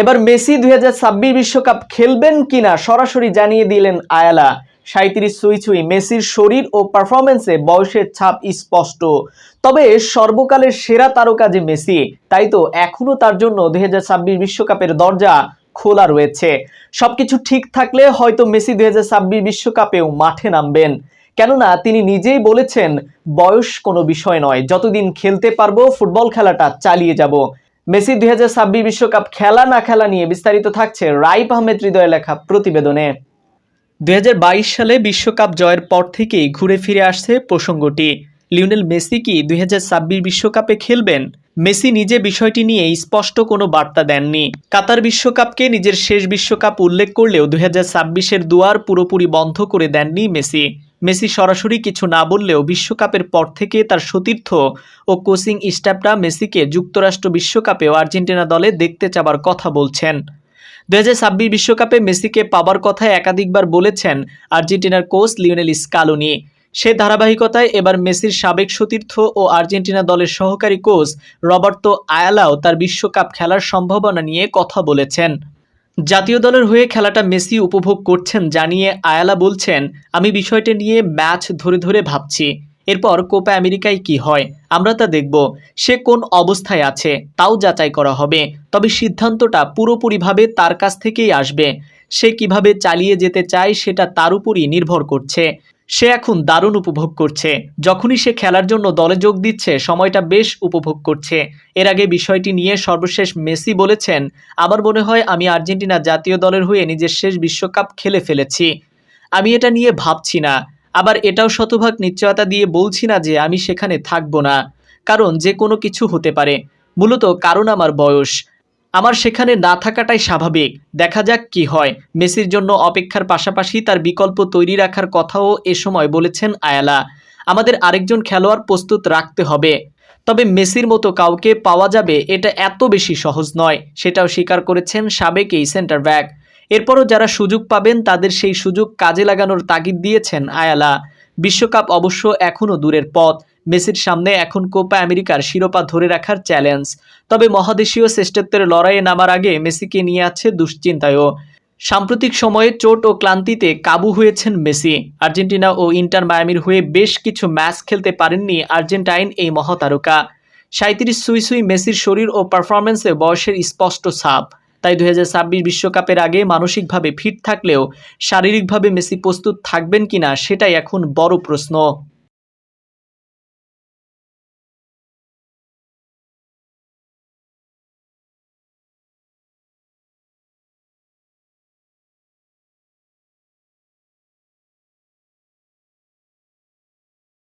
এবার মেসি দুই বিশ্বকাপ খেলবেন কিনা সরাসরি জানিয়ে দিলেন আয়ালা। সাঁত্রিশ ছুঁই ছুঁই মেসির শরীর ও পারফরমেন্সে বয়সের ছাপ স্পষ্ট। তবে সর্বকালের সেরা তারকা যে মেসি, তাই তো এখনও তার জন্য দুই বিশ্বকাপের দরজা খোলা রয়েছে। সবকিছু ঠিক থাকলে হয়তো মেসি দুই বিশ্বকাপেও মাঠে নামবেন। কেননা তিনি নিজেই বলেছেন, বয়স কোনো বিষয় নয়, যতদিন খেলতে পারব ফুটবল খেলাটা চালিয়ে যাব। মেসি দুই বিশ্বকাপ খেলা না খেলা নিয়ে বিস্তারিত থাকছে রাইপ আহমেদ হৃদয় লেখা প্রতিবেদনে। দু হাজার বাইশ সালে বিশ্বকাপ জয়ের পর থেকেই ঘুরে ফিরে আসছে প্রসঙ্গটি। লিওনেল মেসি কি দুই বিশ্বকাপে খেলবেন? মেসি নিজে বিষয়টি নিয়ে স্পষ্ট কোনো বার্তা দেননি। কাতার বিশ্বকাপকে নিজের শেষ বিশ্বকাপ উল্লেখ করলেও দুই এর দুয়ার পুরোপুরি বন্ধ করে দেননি মেসি। মেসি সরাসরি কিছু না বললেও বিশ্বকাপের পর থেকে তার সতীর্থ ও কোচিং স্টাফরা মেসিকে যুক্তরাষ্ট্র বিশ্বকাপেও আর্জেন্টিনা দলে দেখতে চাবার কথা বলছেন। দু হাজার বিশ্বকাপে মেসিকে পাবার কথা একাধিকবার বলেছেন আর্জেন্টিনার কোচ লিওনেল স্কালোনি। সে ধারাবাহিকতায় এবার মেসির সাবেক সতীর্থ ও আর্জেন্টিনা দলের সহকারী কোচ রবার্তো আয়ালাও তার বিশ্বকাপ খেলার সম্ভাবনা নিয়ে কথা বলেছেন। জাতীয় দলের হয়ে খেলাটা মেসি উপভোগ করছেন জানিয়ে আয়ালা বলছেন, আমি বিষয়টা নিয়ে ম্যাচ ধরে ধরে ভাবছি। এরপর কোপা আমেরিকায় কি হয়? আমরা তা দেখব। সে কোন অবস্থায় আছে? তাও যাচাই করা হবে। তবে সিদ্ধান্তটা পুরোপুরিভাবে তার কাছ থেকেই আসবে। সে কীভাবে চালিয়ে যেতে চায় সেটা তার উপরই নির্ভর করছে। সে এখন দারুণ উপভোগ করছে। যখনই সে খেলার জন্য দলে যোগ দিচ্ছে, সময়টা বেশ উপভোগ করছে। এর আগে বিষয়টি নিয়ে সর্বশেষ মেসি বলেছেন, আমার মনে হয় আমি আর্জেন্টিনা জাতীয় দলের হয়ে নিজের শেষ বিশ্বকাপ খেলে ফেলেছি। আমি এটা নিয়ে ভাবছি না। আবার এটাও শতভাগ নিশ্চয়তা দিয়ে বলছি না যে আমি সেখানে থাকব না। কারণ যে কোনো কিছু হতে পারে। মূলত কারণ আমার বয়স। আমার সেখানে না থাকাটাই স্বাভাবিক। দেখা যাক কি হয়। মেসির জন্য অপেক্ষার পাশাপাশি তার বিকল্প তৈরি রাখার কথাও এ সময় বলেছেন আয়ালা। আমাদের আরেকজন খেলোয়াড় প্রস্তুত রাখতে হবে। তবে মেসির মতো কাউকে পাওয়া যাবে এটা এত বেশি সহজ নয়, সেটাও স্বীকার করেছেন সাবেক এই সেন্টার ব্যাক এরপরও যারা সুযোগ পাবেন তাদের সেই সুযোগ কাজে লাগানোর তাগিদ দিয়েছেন আয়ালা। বিশ্বকাপ অবশ্য এখনও দূরের পথ। মেসির সামনে এখন কোপা আমেরিকার শিরোপা ধরে রাখার চ্যালেঞ্জ। তবে মহাদেশীয় শ্রেষ্ঠত্বের লড়াইয়ে নামার আগে মেসিকে নিয়ে আছে দুশ্চিন্তায়ও। সাম্প্রতিক সময়ে চোট ও ক্লান্তিতে কাবু হয়েছেন মেসি। আর্জেন্টিনা ও ইন্টার মায়ামির হয়ে বেশ কিছু ম্যাচ খেলতে পারেননি আর্জেন্টাইন এই মহাতারকা। সাঁত্রিশ সুই সুই মেসির শরীর ও পারফরমেন্সে বয়সের স্পষ্ট ছাপ। তাই দু হাজার বিশ্বকাপের আগে মানসিকভাবে ফিট থাকলেও শারীরিকভাবে মেসি প্রস্তুত থাকবেন কিনা সেটাই এখন বড় প্রশ্ন।